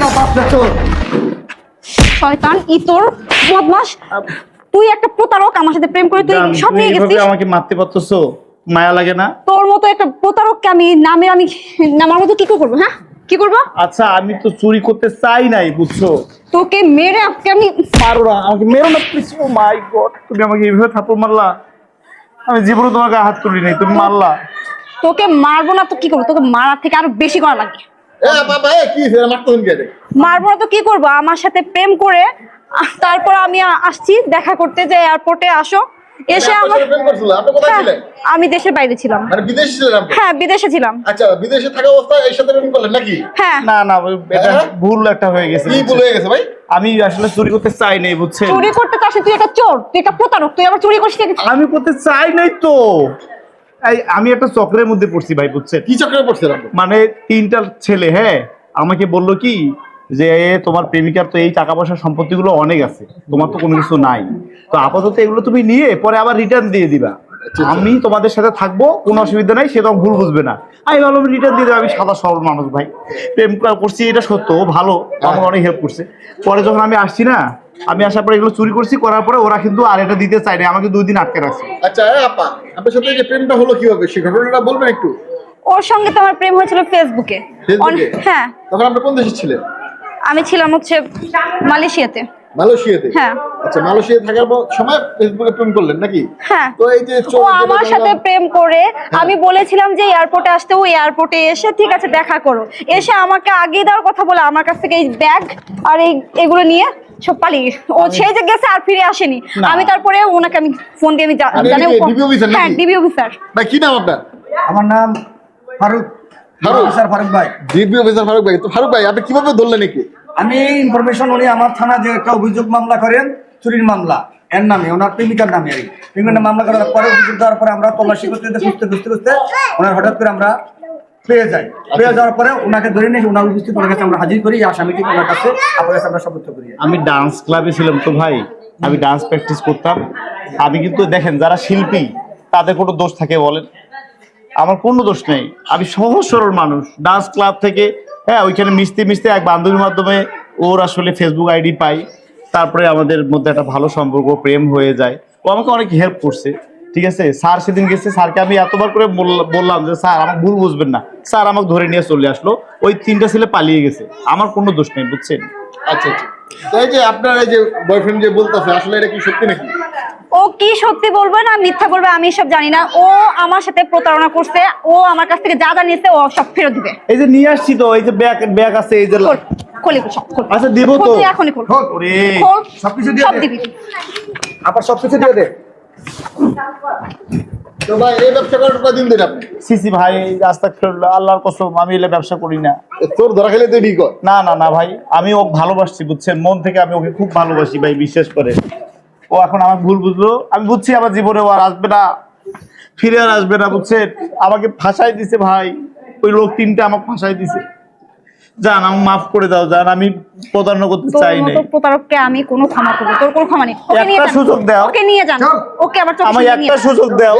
না বাপটা চোর শয়তান ইতর বদমাস তুই একটা প্রতারক আমার সাথে প্রেম করে তুই সব নিয়ে গেছিস। আমাকে মারতে পারতেছো? মায়া লাগে না? তোর মতো একটা প্রতারককে আমি নামে আমি নামার মতো কি করে করব হ্যাঁ? কি করব? আচ্ছা আমি তো চুরি করতে চাই নাই বুঝছ? তোকে মেরে আজকে আমি মারো না আমাকে মেরো না প্লিজ ও মাই গড তুমি আমাকে এইভাবে থাপড় মারলা? আমি জীবনে তোমাকে হাত তুলি নাই তুমি মারলা। তোকে মারবো না তো কি করব? তোকে মারার থেকে আরও বেশি করা লাগে মারবো তো কি করব? আমার সাথে প্রেম করে তারপর আমি আসছি দেখা করতে যে এয়ারপোর্টে আসো। এসে আমার আপনি কোথায় হ্যাঁ, আমি দেশের বাইরে ছিলাম। মানে বিদেশে হ্যাঁ বিদেশে ছিলাম। আচ্ছা বিদেশে থাকা অবস্থায় এর সাথে প্রেম করলেন নাকি? হ্যাঁ। না না এটা হ্যাঁ? ভুল একটা হয়ে গেছে কি ভুল হয়ে গেছে ভাই? আমি আসলে চুরি করতে চাই নাই বুঝছেন? চুরি করতে চাস তুই একটা চোর তুই একটা প্রতারক তুই আবার চুরি করিস নাকি? আমি করতে চাই নাই তো। আমি একটা চক্রের মধ্যে পড়ছি ভাই বুঝছেন? কি চক্রে পড়ছেন মানে তিনটা ছেলে হ্যাঁ? আমাকে বলল কি যে তোমার প্রেমিকার তো এই টাকা পয়সা সম্পত্তিগুলো অনেক আছে তোমার তো কোনো কিছু নাই। তো আপাতত এগুলো তুমি নিয়ে পরে আবার রিটার্ন দিয়ে দিবা। আচ্ছা। আমি তোমাদের সাথে থাকব কোনো অসুবিধা নাই সে তখন ভুল বুঝবে না। আমি ভালো রিটার্ন দিয়ে দেবো আমি সাদা সরল মানুষ ভাই। প্রেম করা- করছি এটা সত্য ভালো আমার অনেক হেল্প করছে। পরে যখন আমি আসছি না আমি আসার পরে এগুলো চুরি করছি করার পরে ওরা কিন্তু আর এটা দিতে চায় না আমাকে দুই দিন আটকে রাখছে। আচ্ছা আপা আপনার সাথে যে প্রেমটা হলো কীভাবে? সেই ঘটনাটা বলবেন একটু? ওর সঙ্গে তো আমার প্রেম হয়েছিল ফেসবুকে ফেসবুকে? হ্যাঁ। তখন আপনি কোন দেশে ছিলেন? আমি ছিলাম হচ্ছে মালয়েশিয়াতে। মালয়েশিয়াতে? হ্যাঁ। আচ্ছা মালয়েশিয়া থাকার পর সময় ফেসবুকে প্রেম করলেন নাকি? হ্যাঁ। তো এই যে ও আমার সাথে প্রেম করে আমি বলেছিলাম যে এয়ারপোর্টে আসতে ও এয়ারপোর্টে এসে ঠিক আছে দেখা করো। এসে আমাকে আগে দেওয়ার কথা বলে আমার কাছ থেকে এই ব্যাগ আর এই এগুলো নিয়ে সব পালিয়ে গেছে। ও সেই যে গেছে। আর ফিরে আসেনি। আমি তারপরে ওনাকে আমি ফোন দিয়ে আমি জানি হ্যাঁ ডিবি অফিসার ভাই কি নাম আপনার? আমার নাম ফারুক। ফারুক? স্যার ফারুক ভাই। ডিবি অফিসার ফারুক ভাই। তো ফারুক ভাই আপনি কীভাবে ধরলেন নাকি আমি ইনফরমেশন উনি আমার থানা যে একটা অভিযোগ মামলা করেন চুরির মামলা। এর নামে ওনার প্রেমিকার নামে আর কি। প্রেমিকার নামে মামলা করার পরে অভিযোগ দেওয়ার পরে আমরা তল্লাশি করতে করতে খুঁজতে খুঁজতে খুঁজতে ওনার হঠাৎ করে আমরা পেয়ে যাই পেয়ে যাওয়ার পরে ওনাকে ধরে নিয়ে ওনার উপস্থিত ওনার কাছে আমরা হাজির করি। আসামিকে ওনার কাছে? আপনার কাছে আমরা সমর্থ করি। আমি ডান্স ক্লাবে ছিলাম তো ভাই। আমি ডান্স প্র্যাকটিস করতাম। আমি কিন্তু দেখেন, যারা শিল্পী, তাদের কোনো দোষ থাকে বলেন? আমার কোনো দোষ নেই। আমি সহজ সরল মানুষ। ডান্স ক্লাব থেকে হ্যাঁ ওইখানে মিশতে মিশতে এক বান্ধবীর মাধ্যমে ওর আসলে ফেসবুক আইডি পাই। তারপরে আমাদের মধ্যে একটা ভালো সম্পর্ক, প্রেম হয়ে যায়। ও আমাকে অনেক হেল্প করছে। ঠিক আছে? স্যার সেদিন গেছে স্যারকে আমি এতবার করে বললাম যে স্যার আমাকে ভুল বুঝবেন না। স্যার আমাকে ধরে নিয়ে চলে আসলো। ওই তিনটা ছেলে পালিয়ে গেছে। আমার কোনো দোষ নেই বুঝছেন? আচ্ছা আচ্ছা। তো এই যে আপনার এই যে বয়ফ্রেন্ড যে বলতেছে আসলে এটা কি সত্যি নাকি? ও কি সত্যি বলবে না মিথ্যা বলবে আমি সব জানি না। ও আমার সাথে প্রতারণা করছে ও আমার কাছ থেকে যা যা নিয়েছে ও সব ফেরত দিবে। এই যে নিয়ে আসছি তো এই যে ব্যাগ ব্যাগ আছে এই যে খোল খোলি সব খোল। আচ্ছা দিব তো। এখনই খোল। খোল। ওরে। খোল সবকিছু দিয়ে দে। আবার সব কিছু দিয়ে দে। তো ভাই এই ব্যবসা করার কদিন ধরে আপনি। সিসি ভাই রাস্তা আল্লাহর কসম আমি এলে ব্যবসা করি না। তোর ধরা খেলে তুই কর? না না না ভাই আমি ও ভালোবাসছি বুঝছেন? মন থেকে আমি ওকে খুব ভালোবাসি ভাই বিশ্বাস করে। ও এখন আমার ভুল বুঝলো। আমি বুঝছি আমার জীবনে ও আর আসবে না ফিরে আর আসবে না বুঝছেন? আমাকে ফাঁসাই দিছে ভাই। ওই লোক তিনটা আমাকে ফাঁসাই দিছে। জান আমি মাফ করে দাও জান আমি প্রতারণা করতে চাই না প্রতারককে আমি কোনো ক্ষমা করব তোর কোনো ক্ষমা নেই। ওকে নিয়ে একটা সুযোগ দাও। ওকে নিয়ে যান। ওকে আবার নিয়ে একটা সুযোগ দাও।